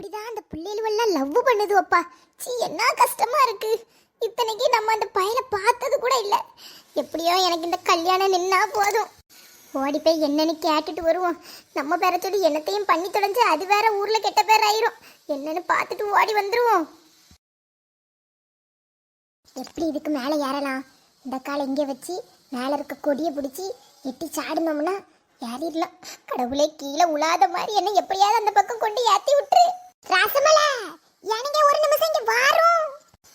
அப்படிதான் அந்த பிள்ளைகளெல்லாம் லவ் பண்ணுது அப்பா. சி என்ன கஷ்டமா இருக்கு. இத்தனைக்கு நம்ம அந்த பையனை பார்த்தது கூட இல்லை. எப்படியோ எனக்கு இந்த கல்யாணம் நின்னா போதும். ஓடி போய் என்னன்னு கேட்டுட்டு வருவோம். நம்ம பேரை சொல்லி என்னத்தையும் பண்ணி தொலைஞ்சு அது வேற ஊர்ல கெட்ட பேர் ஆயிரும். என்னன்னு பார்த்துட்டு ஓடி வந்துருவோம். எப்படி இதுக்கு மேலே ஏறலாம்? இந்த காலை இங்கே வச்சு மேலே இருக்க கொடியை பிடிச்சி எட்டி சாடினோம்னா ஏறிடலாம். கடவுளே கீழே உலாத மாதிரி என்ன எப்படியாவது அந்த பக்கம் கொண்டு ஏற்றி விட்டுரு. ராசமலா எனக்கு ஒரு நிமிஷம் இங்க வாரும்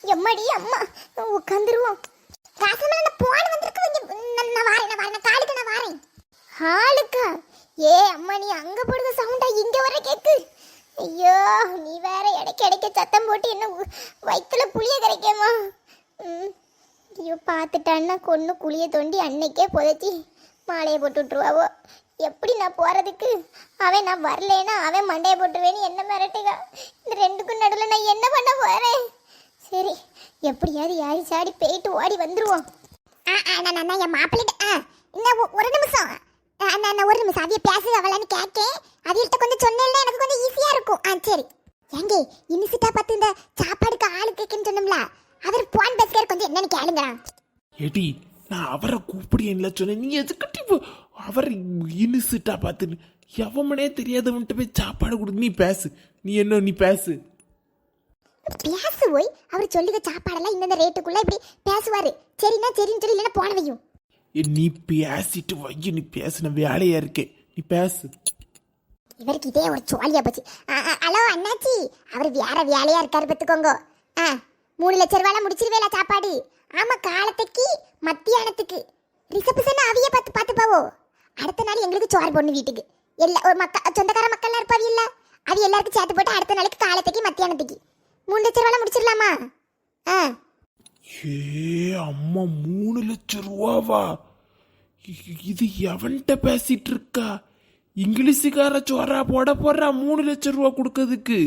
எம்மாடி அம்மா உட்காந்துருவோம் ராசமலா நான் போன வந்திருக்கு இங்க நான் வாரேன் நான் வாரேன். நான் காலுக்கு நான் வாரேன். ஆளுக்கா? ஏ அம்மா நீ அங்க போடுற சவுண்டா இங்க வர கேக்கு. ஐயோ நீ வேற இடைக்கு இடைக்க சத்தம் போட்டு என்ன வயிற்றுல வயித்துல புளிய கரைக்கேமா ஐயோ பார்த்துட்டான்னா கொன்று குழியை தோண்டி அன்னைக்கே புதைச்சி மாலையை போட்டு விட்ருவாவோ எப்படி நான் போகிறதுக்கு அவன் நான் வரலேன்னா அவன் மண்டையை போட்டுருவேன்னு என்ன மிரட்டுக. இந்த ரெண்டுக்கும் நடுவில் நான் என்ன பண்ண போகிறேன் சரி எப்படியாவது யாரி சாடி போயிட்டு ஓடி வந்துருவோம். ஆ ஆ நான் நான் என் மாப்பிள்ளைகிட்ட ஆ இன்னும் ஒ- ஒரு நிமிஷம். ஆ, நான் நான் ஒரு நிமிஷம். அதைய பேசு அவளான்னு கேட்கேன் அதையிட்ட கொஞ்சம் சொன்னேன்னா எனக்கு கொஞ்சம் ஈஸியாக இருக்கும். ஆ சரி. ஏங்க இனிசிட்டா பார்த்து இந்த சாப்பாடுக்கு ஆளு கேட்குன்னு சொன்னோம்ல அவர் போன் பேசுகிறார் கொஞ்சம் என்னன்னு கேளுங்க ஏடி நான் அவரை கூப்பிடியன்ல சொன்னேன். நீ எதுக்கிட்டி அவர் இனிசிட்டா பார்த்துன்னு எவமனே தெரியாதவன்ட்டு போய் சாப்பாடு கொடு நீ பேசு. நீ என்ன நீ பேசு. பேசு போய் அவர் சொல்லுக சாப்பாடெல்லாம் இந்தந்த ரேட்டுக்குள்ள இப்படி பேசுவாரு. சரின்னா சரின்னு சொல்லி இல்லைன்னா போன வையும். ஏ, நீ பேசிட்டு வைய நீ பேசுன வேலையா இருக்கே. நீ பேசு. இவருக்கு இதே ஒரு சோழியா போச்சு. ஹலோ அண்ணாச்சி. அவர் வேற வேலையா இருக்காரு பத்துக்கோங்க ஆ மூணு லட்ச ரூபால முடிச்சிருவேல சாப்பாடு. ஆமா காலத்துக்கு மத்தியானத்துக்கு. ரிசப்ஷன் அவிய பார்த்து பார்த்து பாவோ. அடுத்த நாள் எங்களுக்கு சோறு பொண்ணு வீட்டுக்கு. எல்லா ஒரு மக்கள் சொந்தக்கார மக்கள்லாம் இருப்பாவி இல்ல? அது எல்லாருக்கும் சேர்த்து போட்டு அடுத்த நாளைக்கு காலத்துக்கு மத்தியானத்துக்கு. மூணு லட்ச ரூபால முடிச்சிடலாமா? ஆ. ஏ அம்மா மூணு லட்சம் ரூபாவா? இது எவன்கிட்ட பேசிட்டு இருக்கா? இங்கிலீஷுக்கார சோறா போட போறா மூணு லட்சம் ரூபா கொடுக்கறதுக்கு.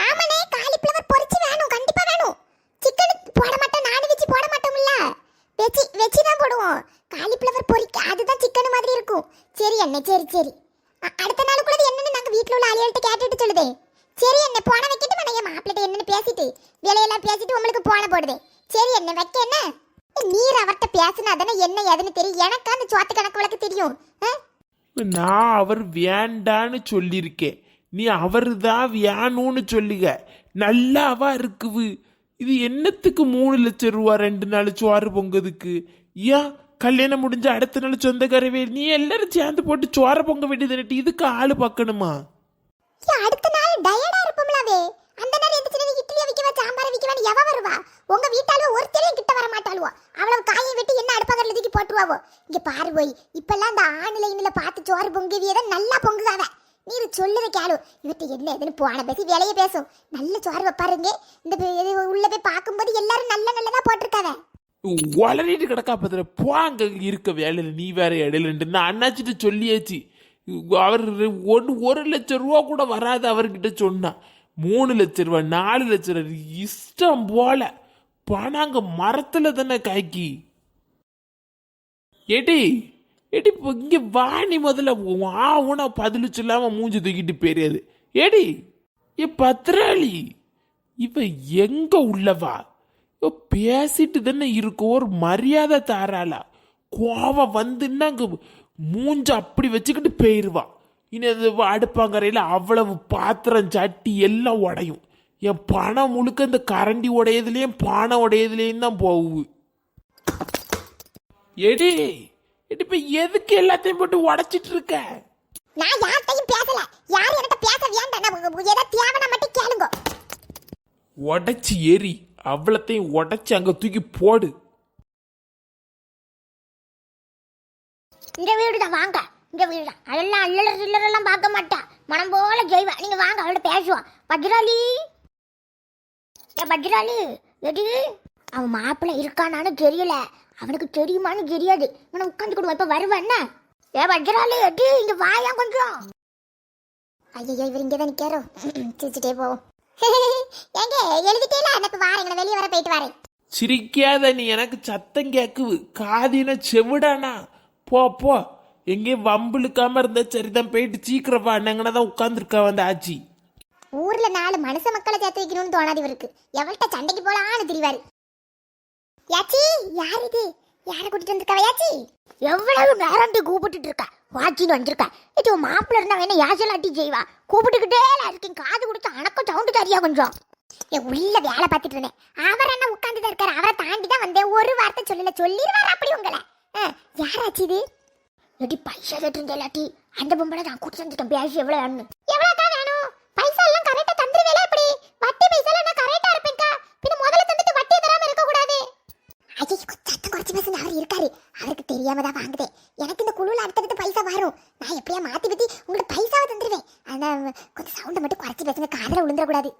ஆமாண்ணே காலிஃப்ளவர் பொரிச்சு வேணும் கண்டிப்பா வேணும். சிக்கன் போட மாட்டோம் நான்வெஜ் போட மாட்டோம்ல. வெஜ்ஜி வெஜ்ஜி தான் போடுவோம். காலிஃப்ளவர் பொரிக்க அதுதான் இருக்கும். சரி அண்ணே சரி சரி. அடுத்த நாள் கூட என்னன்னு நாங்க வீட்ல உள்ள ஆளிகள்ட்ட கேட்டுட்டு சொல்லுதே. சரி அண்ணே போன வைக்கிட்டு நான் என் மாப்பிள்ளை என்னன்னு பேசிட்டு வேலையெல்லாம் பேசிட்டு உங்களுக்கு போன போடுதே. சரி அண்ணே வைக்க என்ன? நீர் அவர்கிட்ட பேசினா தானே என்ன ஏதுன்னு தெரியும். எனக்கு அந்த சோத்து கணக்கு வழக்கு தெரியும்? ஆ? நான் அவர் வேண்டான்னு சொல்லியிருக்கேன். நீ அவர் தான் வேணும்னு சொல்லுக. நல்லாவா இருக்குது. இது என்னத்துக்கு மூணு லட்சம் ரூபா ரெண்டு நாள் சோறு பொங்குதுக்கு? ஏன்? கல்யாணம் முடிஞ்ச அடுத்த நாள் சொந்தக்காரவே நீ எல்லாரும் சேர்ந்து போட்டு சோற பொங்க வேண்டியது இதுக்கு ஆளு பார்க்கணுமா? அடுத்த நாள் டயர்டா இருப்போம்லாவே. அந்த நாள் எந்திரிச்சு நீ இட்லியை விக்கவா சாம்பார் விக்கவான்னு எவ வருவா? உங்க வீட்டாளுவ ஒருத்தரையும் கிட்ட வர மாட்டாளுவோ. அவ்வளவு காயை வெட்டி என்ன அடுப்பகரில் தூக்கி போட்டுருவாவோ? இங்க பாரு போய் இப்பெல்லாம் இந்த ஆணில இன்னில பார்த்து சோறு பொங்குவியதை நல்லா பொங்குகாவ நீ சொல்லுத கேளு. இவர்கிட்ட என்ன எதுன்னு போன பேசி வேலையை பேசும். நல்ல சோறு வைப்பாருங்க. இந்த இது உள்ள போய் பார்க்கும்போது எல்லாரும் நல்ல நல்லதா போட்டிருக்காவே. வளரிட்டு கிடக்கா பத்திர அங்கே இருக்க வேலையில் நீ வேற இடையிலன்ட்டு நான் அண்ணாச்சிட்டு சொல்லியாச்சு. அவர் ஒன்று ஒரு லட்சம் ரூபா கூட வராது அவர்கிட்ட சொன்னான் மூணு லட்ச ரூபா நாலு லட்ச ரூபா இஷ்டம் போல. பணம் அங்கே மரத்தில் தானே காய்க்கி. ஏடி ஏடி இப்போ இங்கே வாணி முதல்ல. ஆ உன பதில் மூஞ்சி தூக்கிட்டு பெரியாது ஏடி ஏ பத்ராளி இவ எங்க உள்ளவா பேசிட்டு தானே இருக்கும் ஒரு மரியாதை தாராளா? கோவம் வந்துன்னா அங்க மூஞ்ச அப்படி வச்சுக்கிட்டு போயிருவா. இனி அது அடுப்பாங்கரையில் அவ்வளவு பாத்திரம் சட்டி எல்லாம் உடையும். என் பணம் முழுக்க இந்த கரண்டி உடையதுலேயும் பானை உடையதுலேயும் தான் போகுது. எடி எடி இப்ப எதுக்கு எல்லாத்தையும் போட்டு உடைச்சிட்டு இருக்க? நான் யார்கிட்டையும் பேசல. யார் என்கிட்ட பேச வேண்டாம் ஏதாவது தேவைன்னா மட்டும் கேளுங்க. உடைச்சி ஏறி அவ்வளத்தையும் உடைச்சு அங்க தூக்கி போடு. இந்த வீடு தான் வாங்க. இந்த வீடு தான் அதெல்லாம் அல்லற சில்லறெல்லாம் பார்க்க மாட்டா. மனம் போல ஜெய்வா. நீங்க வாங்க அவள்கிட்ட பேசுவான் பஜ்ராலி ஏ பஜ்ராலி எடி. அவன் மாப்பிள்ளை இருக்கானான்னு தெரியல. அவனுக்கு தெரியுமான்னு தெரியாது. இவனை உட்காந்து இப்ப வருவான் என்ன? ஏ பஜ்ராலி எடி. இங்க வாயா கொஞ்சம். ஐயோ இவர் இங்கே தான் நிற்காரோ சிரிச்சுட்டே போவோம். ஏங்க எழுதிட்டேல? எனக்கு வாரேங்க நான் வெளியே வர போயிட்டு வரேன். சிரிக்காத நீ எனக்கு சத்தம் கேக்குது காதின செவிடானா? போ போ. எங்கேயும் வம்பு இழுக்காம இருந்தா சரிதான் போயிட்டு சீக்கிரம் வா. நாங்கன்னா தான் உட்காந்துருக்கா வந்து ஆச்சி. ஊர்ல நாலு மனுஷ மக்களை சேர்த்து வைக்கணும்னு தோணாது இவருக்கு. எவள்கிட்ட சண்டைக்கு போலான்னு திரிவாரு. யாச்சி யார் இது? யாரை கூட்டிட்டு வந்திருக்கா யாச்சி? எவ்வளவு நேரம் கூப்பிட்டுட்டு இருக்கா? வாச்சின்னு வந்திருக்கா இது உன் மாப்பிள்ள இருந்தா வேணா யாசலாட்டி செய்வா? கூப்பிட்டுக்கிட்டே இருக்கேன் காது கொடுத்து அணக்கம் சவுண்டு தரியா கொஞ்சம். ஏ உள்ள வேலை பார்த்துட்டு இருந்தேன். அவர் என்ன உட்காந்து தான் இருக்காரு? அவரை தாண்டி தான் வந்தேன். ஒரு வார்த்தை சொல்லல. சொல்லிடுவார் அப்படி உங்களை? யாராச்சு இது? எடி பைசா கேட்டு இல்லாட்டி. அந்த பொம்பளை நான் கூட்டி வந்துட்டேன். பேசி எவ்வளோ வேணும்னு எவ்வளவு தான் வேணும் பைசா எல்லாம் கரெக்டா தந்துருவேல எப்படி வட்டி பைசா எல்லாம் நான் கரெக்டா இருப்பேன்க்கா பின்ன முதல்ல தந்துட்டு வட்டியை தராம இருக்க கூடாது ஐயோ சத்தம் குறைச்சி பேசுன அவர் இருக்காரு அவருக்கு தெரியாம தான் வாங்குதேன் எனக்கு இந்த குழுல அடுத்தடுத்து பைசா வரும். நான் எப்படியா மாத்தி பத்தி உங்களுக்கு பைசாவை தந்துருவேன். ஆனால் கொஞ்சம் சவுண்டை மட்டும் குறைச்சி பேசுங்க. காதல விழுந்துடக்கூடாது.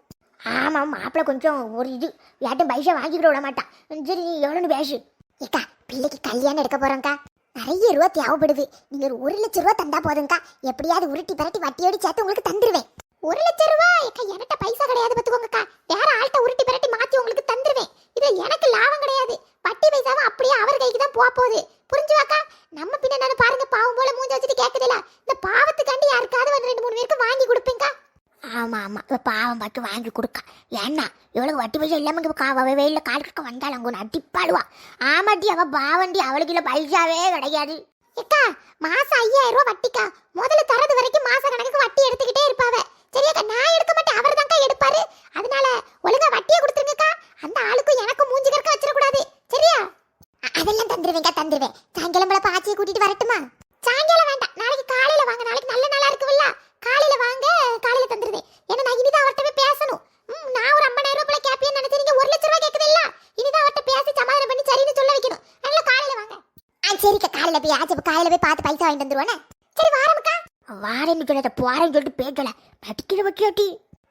ஆமா மாப்பிள்ள கொஞ்சம் ஒரு இது. யார்ட்டும் பைசா வாங்கிக்கிட விட மாட்டான் சரி எவ்வளோன்னு பேசு. ஏக்கா பிள்ளைக்கு கல்யாணம் எடுக்க போறோம்க்கா. நிறைய ரூபா தேவைப்படுது. நீங்கள் ஒரு லட்சம் ரூபா தந்தா போதும்க்கா. எப்படியாவது உருட்டி பரட்டி வட்டியோடு சேர்த்து உங்களுக்கு தந்துருவேன். ஒரு லட்சம் ரூபா? ஏக்கா என்கிட்ட பைசா கிடையாது பார்த்துக்கோங்கக்கா. வேற ஆள்கிட்ட உருட்டி பரட்டி மாத்தி உங்களுக்கு தந்துருவேன். இது எனக்கு லாபம் கிடையாது. வட்டி பைசாவும் அப்படியே அவர் கைக்கு தான் போக போகுது. புரிஞ்சுவாக்கா? நம்ம பின்ன நான் பாருங்க பாவம் போல மூஞ்சி வச்சுட்டு கேட்குதுல இந்த பாவத்துக்காண்டி யாருக்காவது வந்து ரெண்டு மூணு பேருக்கு வாங்கி கொடுப்பேங்க்கா ஆமா ஆமா. இப்போ பாவம் பார்த்து வாங்கி கொடுக்க. ஏன்னா இவளுக்கு வட்டி பைசா இல்லாம இங்க காவ வெயிலில் கால் கக்க வந்தாலும் அங்க ஒன்று அடிப்பாடுவா ஆமாட்டி அவள் பாவண்டி அவளுக்கு இல்லை பைசாவே கிடையாது. ஏக்கா மாசம் ஐயாயிரம் ரூபாய் வட்டிக்கா. முதல்ல தரது வரைக்கும் மாச கணக்கு வட்டி எடுத்துக்கிட்டே இருப்பாவ. சரியாக்கா நான் எடுக்க மாட்டேன் அவர் தான்க்கா எடுப்பாரு. அதனால ஒழுங்கா வட்டியை கொடுத்துருங்கக்கா. அந்த ஆளுக்கும் எனக்கும் மூஞ்சி கறக்க வச்சிடக்கூடாது. சரியா? அதெல்லாம் தந்துருவேன்க்கா தந்துருவேன். சாயங்காலம் போல பாச்சியை கூட்டிட்டு வரட்டுமா? சாயங்காலம் வேண்டாம். நாளைக்கு காலையில வாங்க. நாளைக்கு நல்ல நாளா இருக்குல்ல காலையில வாங்க காலையில தந்துருவேன். ஏன்னா நான் இனிதான் அவர்கிட்ட பேசணும். நான் ஒரு ஐம்பதாயிரம் ரூபாய் நீங்க ஒரு லட்ச ரூபாய் கேட்குது இல்ல? இனிதான் அவர்கிட்ட பேசி சமாதானம் பண்ணி சரின்னு சொல்ல வைக்கணும். அதனால காலையில வாங்க. ஆ சரிக்கா. காலையில போய் ஆச்சு காலையில போய் பார்த்து பைசா வாங்கிட்டு வந்துருவானே சரி வாரமுக்கா. வாரேன்னு சொல்லாத போறேன்னு சொல்லிட்டு பேசல நடிக்கிற வைக்காட்டி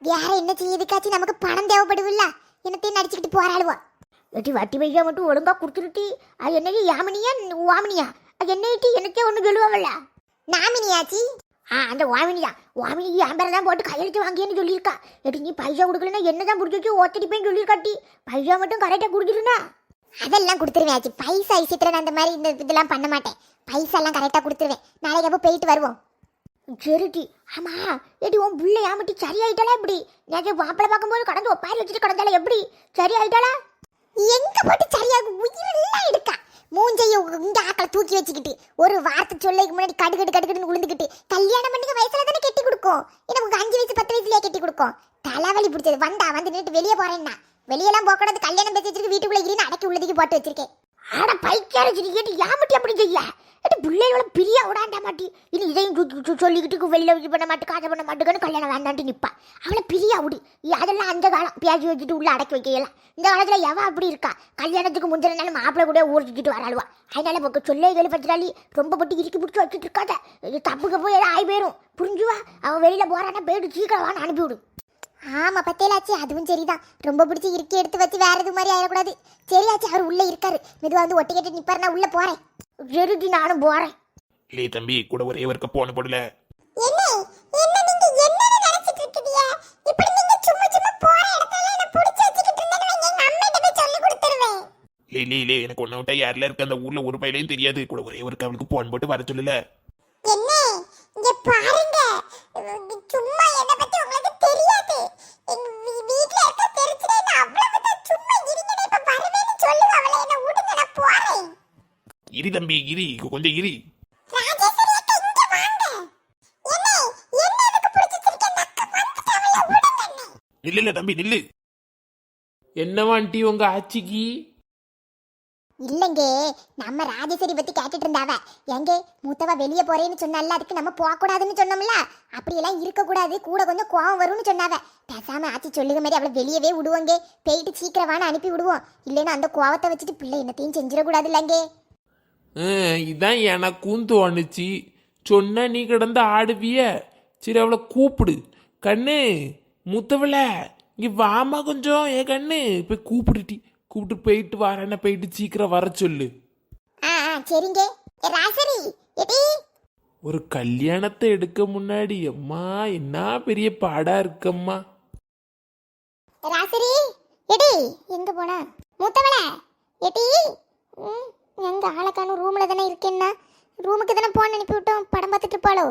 வேற என்ன செய்யுதுக்காச்சு நமக்கு பணம் தேவைப்படுவில்ல. என்னத்தையும் நடிச்சுக்கிட்டு போறாளுவோ. எட்டி வட்டி பைசா மட்டும் ஒழுங்கா கொடுத்துருட்டி. அது என்னைக்கு யாமினியா? வாமினியா அது என்ன எனக்கே ஒன்று சொல்லுவாங்கல்ல நாமினியாச்சி? ஆ அந்த வாமினியா வாமினி என் தான் போட்டு கையெழுத்து வாங்கியன்னு சொல்லியிருக்கா. எடி நீ பைசா கொடுக்கலன்னா என்ன தான் பிடிச்சி வச்சு ஓத்தடிப்பேன்னு சொல்லியிருக்காட்டி? பைசா மட்டும் கரெக்டாக கொடுத்துருனா அதெல்லாம் கொடுத்துருவேன் ஆச்சு. பைசா விஷயத்தில் நான் அந்த மாதிரி இந்த இதெல்லாம் பண்ண மாட்டேன். பைசா எல்லாம் கரெக்டாக கொடுத்துருவேன். நாளைக்கு அப்போ போயிட்டு வருவோம். சரிட்டி ஆமா. ஏடி உன் பிள்ளை ஏமாட்டி சரியாயிட்டாளா எப்படி? நேற்று மாப்பிள்ளை பார்க்கும்போது கடந்து ஒப்பாரி வச்சுட்டு கடந்தால எப்படி? சரியாயிட்டாளா? எங்க போட்டு சரியாகும் உயிரெல்லாம் எடுக்கா? மூஞ்சைய இந்த ஆக்களை தூக்கி வச்சுக்கிட்டு ஒரு வார்த்தை சொல்லைக்கு முன்னாடி கடுகடு கடுகடுன்னு உளுந்துக்கிட்டு கல்யாணம் பண்ணிக்க வயசுல தானே கட்டி கொடுக்கும்? என்ன உங்க அஞ்சு வயசு பத்து வயசுலயே கட்டி கொடுக்கும். தலைவலி பிடிச்சது. வந்தா வந்து நின்று வெளியே போறேன்னா. வெளியெல்லாம் போக கூடாது. கல்யாணம் பேசி வச்சிருக்கு வீட்டுக்குள்ள இருந்து அடக்கி உள்ளதுக்கு போட்டு வச்சிருக்கேன். ஆனா பைக்கார கேட்டு ஏமாட்டி அப்படி செய்ய? எட்டு பிள்ளைகள பிரியா விடாண்டா மாட்டி. இனி இதையும் சொல்லிக்கிட்டு வெளியில் இது பண்ண மாட்டு காசை பண்ண மாட்டுக்கன்னு கல்யாணம் வேண்டான்ட்டு நிற்பா அவளை பிரியா விடு. அதெல்லாம் அந்த காலம். பேசி வச்சுட்டு உள்ளே அடக்கி வைக்கலாம் இந்த காலத்துல எவ அப்படி இருக்கா? கல்யாணத்துக்கு முந்தின நாள் மாப்பிள்ளை கூட ஊர் சுற்றிட்டு வராளுவா. அதனால பக்கம் சொல்லே கேள்வி ரொம்ப பட்டு இறுக்கி பிடிச்சி வச்சுட்டு இருக்காத. இது தப்புக்கு போய் ஏதாவது ஆகி போயிடும் புரிஞ்சுவா? அவன் வெளியில போறான்னா போயிட்டு சீக்கிரம் வான்னு அனுப்பி விடு. ஆமா அதுவும் சரிதான். ரொம்ப பிடிச்சி இறுக்கி எடுத்து வச்சு வேற எது மாதிரி ஆயிடக்கூடாது. சரியாச்சு அவர் உள்ளே இருக்காரு. மெதுவா வந்து ஒட்டி கட்டி நிப்பாரு நான் உள்ள போறேன். சரிடி நானும் போறேன். இல்லை தம்பி கூட ஒரே ஒருக்க போன போடல. இல்லை எனக்கு ஒன்றை விட்டா யாரில் இருக்க? அந்த ஊர்ல ஒரு பையிலையும் தெரியாது. கூட ஒரே ஒருக்க அவளுக்கு போன் போட்டு வர சொல்லல. என்ன இங்க பாருங்க. சும்மா இரி தம்பி இரி கொஞ்சம் இரி. நில்லு இல்ல தம்பி நில்லு. என்னவாண்டி உங்க ஆச்சிக்கு இல்லைங்க நம்ம ராஜேஸ்வரி பத்தி கேட்டுட்டு இருந்தாவ. எங்க மூத்தவ வெளியே போறேன்னு சொன்னால அதுக்கு நம்ம போக கூடாதுன்னு சொன்னோம்ல? அப்படியெல்லாம் இருக்க கூடாது கூட கொஞ்சம் கோவம் வரும்னு சொன்னாவ. பேசாம ஆச்சி சொல்லுங்க மாதிரி அவளை வெளியவே விடுவோங்க. போயிட்டு சீக்கிரமான அனுப்பி விடுவோம். இல்லைன்னா அந்த கோவத்தை வச்சுட்டு பிள்ளை என்னத்தையும் செஞ்சிடக்கூடாது இல்லைங்க. இதான் எனக்கும் தோணுச்சு சொன்ன நீ கிடந்து ஆடுவிய. சரி அவளை கூப்பிடு. கண்ணு முத்தவள இங்க வாமா கொஞ்சம் ஏ கண்ணு. போய் கூப்பிடுட்டி கூப்பிட்டு போயிட்டு வரேன்னு போயிட்டு சீக்கிரம் வர சொல்லு. ஆ ஆ, சரிங்க. ஒரு கல்யாணத்தை எடுக்க முன்னாடி அம்மா என்ன பெரிய பாடா இருக்கம்மா. ராசரி எடி எங்க போன? மூத்தவள எடி. எங்க ஆளக்கானும் ரூமில் தானே இருக்கேன்னா? ரூமுக்கு தானே போன் அனுப்பி விட்டோம். படம் பார்த்துட்டு இருப்பாளோ?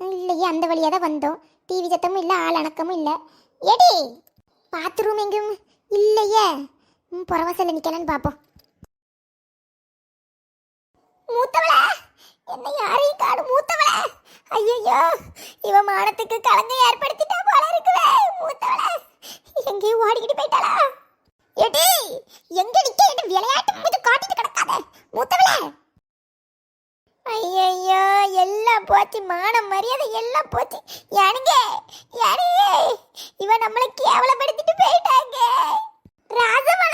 இல்லையே அந்த வழியாக தான் வந்தோம். டிவி சத்தமும் இல்லை ஆள் அணக்கமும் இல்லை. எடி பாத்ரூம் எங்கும் இல்லையே. புறவாசல புறவாசல்ல பார்ப்போம். பாப்போம் மூத்தவள என்ன யாரையும் காடு மூத்தவள. ஐயோ இவன் மானத்துக்கு களங்க ஏற்படுத்திட்டா போல இருக்குவே மூத்தவள. எங்கேயும் ஓடிக்கிட்டு போயிட்டாளா எடி எங்க நிக்க என்ன விளையாட்டு மீது காட்டிட்டு கிடக்காத மூத்தவள ஐயோ எல்லாம் போச்சு மானம் மரியாதை எல்லாம் போச்சு. யானுங்க யானுங்க இவன் நம்மளை கேவலப்படுத்திட்டு போயிட்டாங்க. ராஜமன்